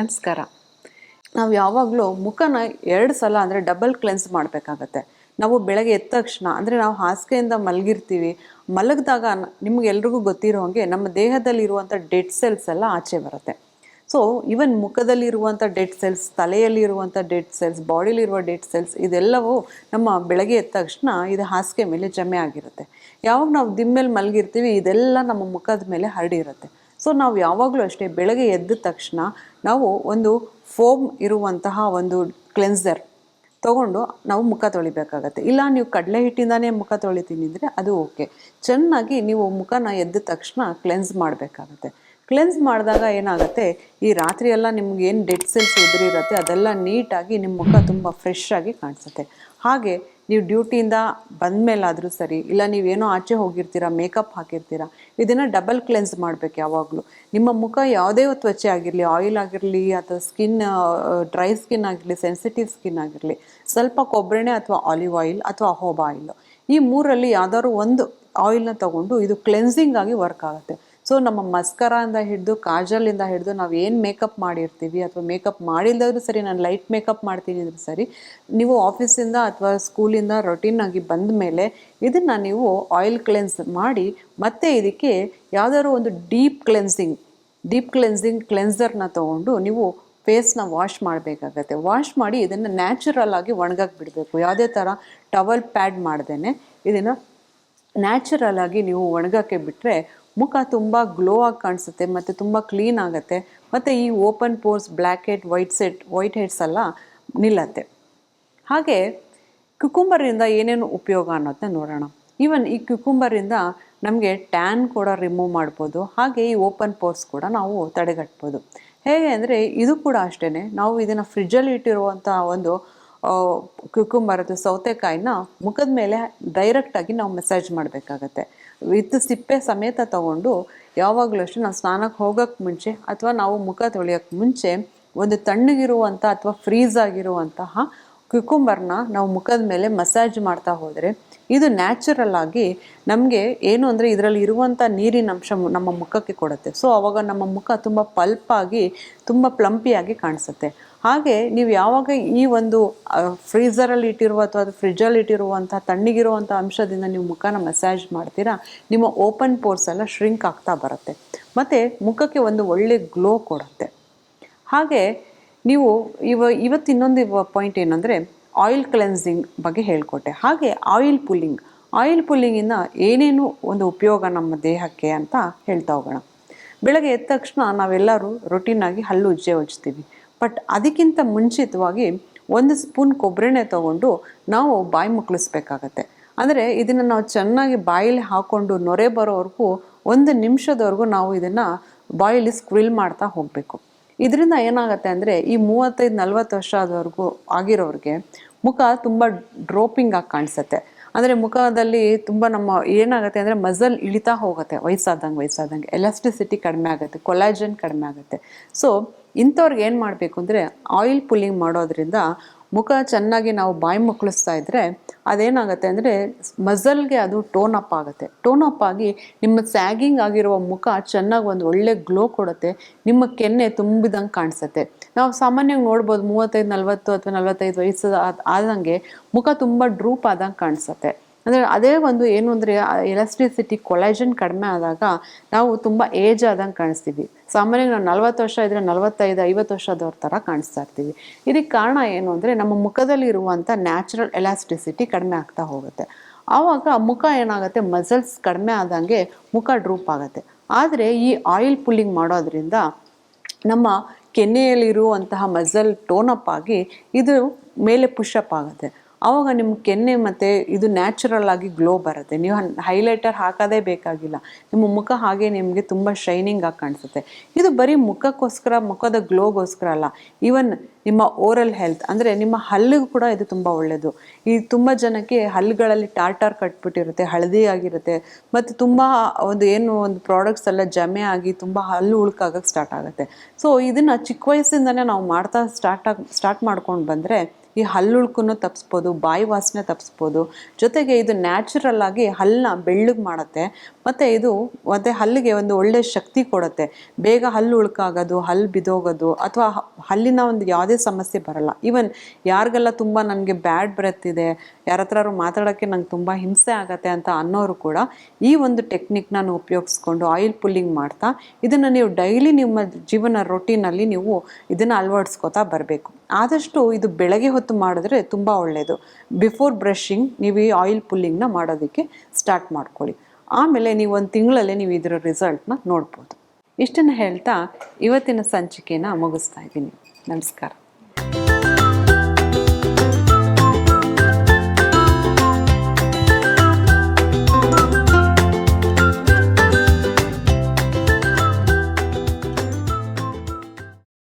ನಮಸ್ಕಾರ. ನಾವು ಯಾವಾಗಲೂ ಮುಖನ ಎರಡು ಸಲ ಅಂದರೆ ಡಬಲ್ ಕ್ಲೆನ್ಸ್ ಮಾಡಬೇಕಾಗತ್ತೆ. ನಾವು ಬೆಳಗ್ಗೆ ಎದ್ದ ತಕ್ಷಣ ಅಂದರೆ ನಾವು ಹಾಸಿಗೆಯಿಂದ ಮಲಗಿರ್ತೀವಿ. ಮಲಗಿದಾಗ ನಿಮಗೆಲ್ರಿಗೂ ಗೊತ್ತಿರೋ ಹಾಗೆ ನಮ್ಮ ದೇಹದಲ್ಲಿರುವಂಥ ಡೆಡ್ ಸೆಲ್ಸ್ ಎಲ್ಲ ಆಚೆ ಬರುತ್ತೆ. ಸೊ ಇವನ್ ಮುಖದಲ್ಲಿರುವಂಥ ಡೆಡ್ ಸೆಲ್ಸ್ ತಲೆಯಲ್ಲಿರುವಂಥ ಡೆಡ್ ಸೆಲ್ಸ್ ಬಾಡಿಲಿರುವ ಡೆಡ್ ಸೆಲ್ಸ್ ಇದೆಲ್ಲವೂ ನಮ್ಮ ಬೆಳಗ್ಗೆ ಎದ್ದ ತಕ್ಷಣ ಇದು ಹಾಸಿಗೆ ಮೇಲೆ ಜಮೆ ಆಗಿರುತ್ತೆ. ಯಾವಾಗ ನಾವು ದಿಮ್ಮೇಲೆ ಮಲಗಿರ್ತೀವಿ, ಇದೆಲ್ಲ ನಮ್ಮ ಮುಖದ ಮೇಲೆ ಹರಡಿರುತ್ತೆ. ಸೊ ನಾವು ಯಾವಾಗಲೂ ಅಷ್ಟೇ ಬೆಳಗ್ಗೆ ಎದ್ದ ತಕ್ಷಣ ನಾವು ಒಂದು ಫೋಮ್ ಇರುವಂತಹ ಒಂದು ಕ್ಲೆನ್ಸರ್ ತೊಗೊಂಡು ನಾವು ಮುಖ ತೊಳಿಬೇಕಾಗತ್ತೆ. ಇಲ್ಲ ನೀವು ಕಡಲೆ ಹಿಟ್ಟಿಂದಾನೇ ಮುಖ ತೊಳಿತೀನಿ ಅಂದರೆ ಅದು ಓಕೆ ಚೆನ್ನಾಗಿ ನೀವು ಮುಖನ ಎದ್ದ ತಕ್ಷಣ ಕ್ಲೆನ್ಸ್ ಮಾಡಬೇಕಾಗತ್ತೆ. ಕ್ಲೆನ್ಸ್ ಮಾಡಿದಾಗ ಏನಾಗುತ್ತೆ, ಈ ರಾತ್ರಿ ಎಲ್ಲ ನಿಮ್ಗೆ ಏನು ಡೆಡ್ ಸೆಲ್ಸ್ ಉದುರಿರುತ್ತೆ ಅದೆಲ್ಲ ನೀಟಾಗಿ ನಿಮ್ಮ ಮುಖ ತುಂಬ ಫ್ರೆಶ್ ಆಗಿ ಕಾಣಿಸುತ್ತೆ. ಹಾಗೆ ನೀವು ಡ್ಯೂಟಿಯಿಂದ ಬಂದಮೇಲಾದರೂ ಸರಿ, ಇಲ್ಲ ನೀವೇನೋ ಆಚೆ ಹೋಗಿರ್ತೀರ, ಮೇಕಪ್ ಹಾಕಿರ್ತೀರಾ, ಇದನ್ನು ಡಬಲ್ ಕ್ಲೆನ್ಸ್ ಮಾಡಬೇಕು ಯಾವಾಗಲೂ. ನಿಮ್ಮ ಮುಖ ಯಾವುದೇ ತ್ವಚೆ ಆಗಿರಲಿ, ಆಯಿಲ್ ಆಗಿರಲಿ, ಅಥವಾ ಸ್ಕಿನ್ ಡ್ರೈ ಸ್ಕಿನ್ ಆಗಿರಲಿ, ಸೆನ್ಸಿಟಿವ್ ಸ್ಕಿನ್ ಆಗಿರಲಿ, ಸ್ವಲ್ಪ ಕೊಬ್ಬರೆಣ್ಣೆ ಅಥವಾ ಆಲಿವ್ ಆಯಿಲ್ ಅಥವಾ ಹೋಬಾ ಆಯಿಲ್. ಈ ಮೂರಲ್ಲಿ ಯಾವ್ದಾದ್ರು ಒಂದು ಆಯಿಲ್ನ ತಗೊಂಡು ಇದು ಕ್ಲೆನ್ಸಿಂಗ್ ಆಗಿ ವರ್ಕ್ ಆಗುತ್ತೆ. ಸೊ ನಮ್ಮ ಮಸ್ಕರಾಯಿಂದ ಹಿಡಿದು ಕಾಜಲಿಂದ ಹಿಡಿದು ನಾವು ಏನು ಮೇಕಪ್ ಮಾಡಿರ್ತೀವಿ ಅಥವಾ ಮೇಕಪ್ ಮಾಡಿಲ್ಲದ್ರೂ ಸರಿ, ನಾನು ಲೈಟ್ ಮೇಕಪ್ ಮಾಡ್ತೀನಿ ಅಂದ್ರೆ ಸರಿ, ನೀವು ಆಫೀಸಿಂದ ಅಥವಾ ಸ್ಕೂಲಿಂದ ರೊಟೀನ್ ಆಗಿ ಬಂದ ಮೇಲೆ ಇದನ್ನು ನೀವು ಆಯಿಲ್ ಕ್ಲೆನ್ಸ್ ಮಾಡಿ, ಮತ್ತೆ ಇದಕ್ಕೆ ಯಾವ್ದಾದ್ರು ಒಂದು ಡೀಪ್ ಕ್ಲೆನ್ಸಿಂಗ್ ಡೀಪ್ ಕ್ಲೆನ್ಸಿಂಗ್ ಕ್ಲೆನ್ಸರ್ನ ತಗೊಂಡು ನೀವು ಫೇಸ್ನ ವಾಶ್ ಮಾಡಬೇಕಾಗತ್ತೆ. ವಾಶ್ ಮಾಡಿ ಇದನ್ನು ನ್ಯಾಚುರಲ್ ಆಗಿ ಒಣಗಕ್ಕೆ ಬಿಡಬೇಕು. ಯಾವುದೇ ಥರ ಟವಲ್ ಪ್ಯಾಡ್ ಮಾಡ್ದೇನೆ, ಇದನ್ನು ನ್ಯಾಚುರಲ್ ಆಗಿ ನೀವು ಒಣಗಕ್ಕೆ ಬಿಟ್ಟರೆ ಮುಖ ತುಂಬ ಗ್ಲೋ ಆಗಿ ಕಾಣಿಸುತ್ತೆ ಮತ್ತು ತುಂಬ ಕ್ಲೀನ್ ಆಗುತ್ತೆ. ಮತ್ತು ಈ open pores black head white set white heads ಎಲ್ಲ ನಿಲ್ಲತ್ತೆ. ಹಾಗೆ ಕ್ಯುಕುಂಬರಿಂದ ಏನೇನು ಉಪಯೋಗ ಅನ್ನೋದನ್ನ ನೋಡೋಣ. ಈವನ್ ಈ ಕ್ಯುಕುಂಬರಿಂದ ನಮಗೆ ಟ್ಯಾನ್ ಕೂಡ ರಿಮೂವ್ ಮಾಡ್ಬೋದು. ಹಾಗೆ ಈ ಓಪನ್ ಪೋರ್ಸ್ ಕೂಡ ನಾವು ತಡೆಗಟ್ಬೋದು. ಹೇಗೆ ಅಂದರೆ ಇದು ಕೂಡ ಅಷ್ಟೇ ನಾವು ಇದನ್ನು ಫ್ರಿಜ್ಜಲ್ಲಿ ಇಟ್ಟಿರುವಂಥ ಒಂದು ಕ್ಯುಕುಂಬರ್ ಅಥವಾ ಸೌತೆಕಾಯಿನ ಮುಖದ ಮೇಲೆ ಡೈರೆಕ್ಟಾಗಿ ನಾವು ಮೆಸೇಜ್ ಮಾಡಬೇಕಾಗತ್ತೆ. ವಿತ್ ಸಿಪ್ಪೆ ಸಮೇತ ತಗೊಂಡು ಯಾವಾಗಲೂ ಅಷ್ಟೇ ನಾವು ಸ್ನಾನಕ್ಕೆ ಹೋಗೋಕ್ಕೆ ಮುಂಚೆ ಅಥವಾ ನಾವು ಮುಖ ತೊಳೆಯೋಕ್ಕೆ ಮುಂಚೆ ಒಂದು ತಣ್ಣಗಿರುವಂಥ ಅಥವಾ ಫ್ರೀಸ್ ಆಗಿರುವಂತಹ ಕ್ಯುಕುಂಬರ್ನ ನಾವು ಮುಖದ ಮೇಲೆ ಮಸಾಜ್ ಮಾಡ್ತಾ ಹೋದರೆ ಇದು ನ್ಯಾಚುರಲ್ ಆಗಿ ನಮಗೆ ಏನು ಅಂದರೆ ಇದರಲ್ಲಿ ಇರುವಂಥ ನೀರಿನ ಅಂಶ ನಮ್ಮ ಮುಖಕ್ಕೆ ಕೊಡುತ್ತೆ. ಸೊ ಅವಾಗ ನಮ್ಮ ಮುಖ ತುಂಬ ಪಲ್ಪಾಗಿ, ತುಂಬ ಪ್ಲಂಪಿಯಾಗಿ ಕಾಣಿಸುತ್ತೆ. ಹಾಗೆ ನೀವು ಯಾವಾಗ ಈ ಒಂದು ಫ್ರೀಝರಲ್ಲಿ ಇಟ್ಟಿರುವ ಅಥವಾ ಅದು ಫ್ರಿಜ್ಜಲ್ಲಿ ಇಟ್ಟಿರುವಂಥ ತಣ್ಣಗಿರುವಂಥ ಅಂಶದಿಂದ ನೀವು ಮುಖನ ಮಸಾಜ್ ಮಾಡ್ತೀರಾ, ನಿಮ್ಮ ಓಪನ್ ಪೋರ್ಸ್ ಎಲ್ಲ ಶ್ರಿಂಕ್ ಆಗ್ತಾ ಬರುತ್ತೆ. ಮತ್ತು ಮುಖಕ್ಕೆ ಒಂದು ಒಳ್ಳೆ ಗ್ಲೋ ಕೊಡುತ್ತೆ. ಹಾಗೆ ನೀವು ಇವ, ಇವತ್ತು ಇನ್ನೊಂದು ಪಾಯಿಂಟ್ ಏನಂದರೆ ಆಯಿಲ್ ಕ್ಲೆನ್ಸಿಂಗ್ ಬಗ್ಗೆ ಹೇಳ್ಕೊಟ್ಟೆ. ಹಾಗೆ ಆಯಿಲ್ ಪುಲ್ಲಿಂಗ್ ಆಯಿಲ್ ಪುಲ್ಲಿಂಗಿಂದ ಏನೇನು ಒಂದು ಉಪಯೋಗ ನಮ್ಮ ದೇಹಕ್ಕೆ ಅಂತ ಹೇಳ್ತಾ ಹೋಗೋಣ. ಬೆಳಗ್ಗೆ ಎದ್ದ ತಕ್ಷಣ ನಾವೆಲ್ಲರೂ ರೊಟೀನಾಗಿ ಹಲ್ಲು ಉಜ್ಜೆ ಉಜ್ತೀವಿ ಬಟ್ ಅದಕ್ಕಿಂತ ಮುಂಚಿತವಾಗಿ ಒಂದು ಸ್ಪೂನ್ ಕೊಬ್ಬರೆಣ್ಣೆ ತೊಗೊಂಡು ನಾವು ಬಾಯಿ ಮುಕ್ಕಳಿಸ್ಬೇಕಾಗತ್ತೆ ಅಂದರೆ ಇದನ್ನು ನಾವು ಚೆನ್ನಾಗಿ ಬಾಯಲ್ಲಿ ಹಾಕ್ಕೊಂಡು ನೊರೆ ಬರೋವರೆಗೂ ಒಂದು ನಿಮಿಷದವರೆಗೂ ನಾವು ಇದನ್ನು ಬಾಯಲ್ಲಿ ಸ್ಕ್ವಿಲ್ ಮಾಡ್ತಾ ಹೋಗಬೇಕು. ಇದರಿಂದ ಏನಾಗುತ್ತೆ ಅಂದರೆ ಈ ಮೂವತ್ತೈದು, ನಲ್ವತ್ತು ವರ್ಷ ಆದವರೆಗೂ ಆಗಿರೋರಿಗೆ ಮುಖ ತುಂಬ ಡ್ರೋಪಿಂಗ್ ಆಗಿ ಕಾಣಿಸುತ್ತೆ. ಅಂದರೆ ಮುಖದಲ್ಲಿ ತುಂಬ ನಮ್ಮ ಏನಾಗುತ್ತೆ ಅಂದರೆ ಮಸಲ್ ಇಳಿತಾ ಹೋಗುತ್ತೆ, ವಯಸ್ಸಾದಂಗೆ ವಯಸ್ಸಾದಂಗೆ. ಎಲಾಸ್ಟಿಸಿಟಿ ಕಡಿಮೆ ಆಗುತ್ತೆ ಕೊಲಾಜನ್ ಕಡಿಮೆ ಆಗುತ್ತೆ. ಸೊ ಇಂಥವ್ರಿಗೆ ಏನು ಮಾಡಬೇಕು ಅಂದರೆ ಆಯಿಲ್ ಪುಲ್ಲಿಂಗ್ ಮಾಡೋದ್ರಿಂದ ಮುಖ ಚೆನ್ನಾಗಿ ನಾವು ಬಾಯಿ ಮುಕ್ಕಳಿಸ್ತಾ ಇದ್ದರೆ ಅದೇನಾಗುತ್ತೆ ಅಂದರೆ ಮಸಲ್ಗೆ ಅದು ಟೋನ್ ಅಪ್ ಆಗುತ್ತೆ. ಟೋನ್ ಅಪ್ ಆಗಿ ನಿಮ್ಮ ಸ್ಯಾಗಿಂಗ್ ಆಗಿರುವ ಮುಖ ಚೆನ್ನಾಗಿ ಒಂದು ಒಳ್ಳೆ ಗ್ಲೋ ಕೊಡುತ್ತೆ, ನಿಮ್ಮ ಕೆನ್ನೆ ತುಂಬಿದಂಗೆ ಕಾಣಿಸುತ್ತೆ. ನಾವು ಸಾಮಾನ್ಯವಾಗಿ ನೋಡ್ಬೋದು ಮೂವತ್ತೈದು ನಲ್ವತ್ತು ಅಥವಾ ನಲವತ್ತೈದು ವಯಸ್ಸು ಆದಂಗೆ ಮುಖ ತುಂಬ ಡ್ರೂಪ್ ಆದಂಗೆ ಕಾಣಿಸುತ್ತೆ. ಅಂದರೆ ಅದೇ ಒಂದು ಏನು ಅಂದರೆ ಎಲಾಸ್ಟಿಸಿಟಿ ಕೊಲೆಜನ್ ಕಡಿಮೆ ಆದಾಗ ನಾವು ತುಂಬ ಏಜ್ ಆದಂಗೆ ಕಾಣಿಸ್ತೀವಿ. ಸಾಮಾನ್ಯವಾಗಿ ನಾವು ನಲ್ವತ್ತು ವರ್ಷ ಇದ್ದರೆ ನಲವತ್ತೈದು, ಐವತ್ತು ವರ್ಷದವ್ರ ಥರ ಕಾಣಿಸ್ತಾ ಇರ್ತೀವಿ. ಇದಕ್ಕೆ ಕಾರಣ ಏನು ಅಂದರೆ, ನಮ್ಮ ಮುಖದಲ್ಲಿ ಇರುವಂಥ ನ್ಯಾಚುರಲ್ ಎಲಾಸ್ಟಿಸಿಟಿ ಕಡಿಮೆ ಆಗ್ತಾ ಹೋಗುತ್ತೆ. ಆವಾಗ ಮುಖ ಏನಾಗುತ್ತೆ ಮಸಲ್ಸ್ ಕಡಿಮೆ ಆದಂಗೆ ಮುಖ ಡ್ರೂಪ್ ಆಗುತ್ತೆ. ಆದರೆ ಈ ಆಯಿಲ್ ಪುಲ್ಲಿಂಗ್ ಮಾಡೋದ್ರಿಂದ ನಮ್ಮ ಕೆನ್ನೆಯಲ್ಲಿರುವಂತಹ ಮಸಲ್ ಟೋನಪ್ ಆಗಿ ಇದು ಮೇಲೆ ಪುಷಪ್ ಆಗುತ್ತೆ. ಆವಾಗ ನಿಮ್ಮ ಕೆನ್ನೆ ಮತ್ತು ಇದು ನ್ಯಾಚುರಲ್ ಆಗಿ ಗ್ಲೋ ಬರುತ್ತೆ. ನೀವು ಹೈಲೈಟರ್ ಹಾಕೋದೇ ಬೇಕಾಗಿಲ್ಲ. ನಿಮ್ಮ ಮುಖ ಹಾಗೆ ನಿಮಗೆ ತುಂಬ ಶೈನಿಂಗ್ ಆಗಿ ಕಾಣಿಸುತ್ತೆ. ಇದು ಬರೀ ಮುಖಕ್ಕೋಸ್ಕರ, ಮುಖದ ಗ್ಲೋಗೋಸ್ಕರ ಅಲ್ಲ. ಈವನ್ ನಿಮ್ಮ ಓರಲ್ ಹೆಲ್ತ್ ಅಂದರೆ ನಿಮ್ಮ ಹಲ್ಲಿಗೂ ಕೂಡ ಇದು ತುಂಬ ಒಳ್ಳೆಯದು ಈ ತುಂಬ ಜನಕ್ಕೆ ಹಲ್ಲುಗಳಲ್ಲಿ ಟಾರ್ಟಾರ್ ಕಟ್ಬಿಟ್ಟಿರುತ್ತೆ, ಹಳದಿ ಆಗಿರುತ್ತೆ. ಮತ್ತು ತುಂಬ ಒಂದು ಏನು, ಒಂದು ಪ್ರಾಡಕ್ಟ್ಸ್ ಎಲ್ಲ ಜಮೆ ಆಗಿ ತುಂಬ ಹಲ್ಲು ಉಳ್ಕಾಗಕ್ಕೆ ಸ್ಟಾರ್ಟ್ ಆಗುತ್ತೆ. ಸೊ ಇದನ್ನು ಚಿಕ್ಕ ವಯಸ್ಸಿಂದನೇ ನಾವು ಮಾಡ್ತಾ ಸ್ಟಾರ್ಟ್ ಆಗಿ ಸ್ಟಾರ್ಟ್ ಮಾಡ್ಕೊಂಡು ಬಂದರೆ ಈ ಹಲ್ಲುಳ್ಕೂ ತಪ್ಪಿಸ್ಬೋದು ಬಾಯಿ ವಾಸನೆ ತಪ್ಪಿಸ್ಬೋದು ಜೊತೆಗೆ ಇದು ನ್ಯಾಚುರಲ್ ಆಗಿ ಹಲ್ಲನ್ನ ಬೆಳ್ಳಗೆ ಮಾಡುತ್ತೆ. ಮತ್ತು ಇದು ಮತ್ತು ಹಲ್ಲಿಗೆ ಒಂದು ಒಳ್ಳೆಯ ಶಕ್ತಿ ಕೊಡುತ್ತೆ. ಬೇಗ ಹಲ್ಲು ಉಳ್ಕಾಗೋದು ಹಲ್ಲು ಬಿದೋಗೋದು ಅಥವಾ ಹಲ್ಲಿನ ಒಂದು ಯಾವುದೇ ಸಮಸ್ಯೆ ಬರಲ್ಲ. ಈವನ್ ಯಾರಿಗೆಲ್ಲ ತುಂಬ ನನಗೆ ಬ್ಯಾಡ್ ಬ್ರೆತ್ ಇದೆ ಯಾರ ಹತ್ರಾರು ಮಾತಾಡೋಕ್ಕೆ ನಂಗೆ ತುಂಬ ಹಿಂಸೆ ಆಗತ್ತೆ ಅಂತ ಅನ್ನೋರು ಕೂಡ ಈ ಒಂದು ಟೆಕ್ನಿಕ್ನ ಉಪಯೋಗಿಸ್ಕೊಂಡು ಆಯಿಲ್ ಪುಲ್ಲಿಂಗ್ ಮಾಡ್ತಾ ಇದನ್ನು ನೀವು ಡೈಲಿ ನಿಮ್ಮ ಜೀವನ ರೊಟೀನಲ್ಲಿ ನೀವು ಇದನ್ನು ಅಳವಡಿಸ್ಕೋತಾ ಬರಬೇಕು. ಆದಷ್ಟು ಇದು ಬೆಳಗ್ಗೆ ಹೊತ್ತು ಮಾಡಿದ್ರೆ ತುಂಬ ಒಳ್ಳೆಯದು ಬಿಫೋರ್ ಬ್ರಷಿಂಗ್ ನೀವು ಈ ಆಯಿಲ್ ಪುಲ್ಲಿಂಗ್ನ ಮಾಡೋದಕ್ಕೆ ಸ್ಟಾರ್ಟ್ ಮಾಡ್ಕೊಳ್ಳಿ. ಆಮೇಲೆ ನೀವು ಒಂದು ತಿಂಗಳಲ್ಲೇ ನೀವು ಇದರ ರಿಸಲ್ಟ್ನ ನೋಡ್ಬೋದು. ಇಷ್ಟನ್ನು ಹೇಳ್ತಾ ಇವತ್ತಿನ ಸಂಚಿಕೆನ ಮುಗಿಸ್ತಾ ಇದ್ದೀನಿ. ನಮಸ್ಕಾರ.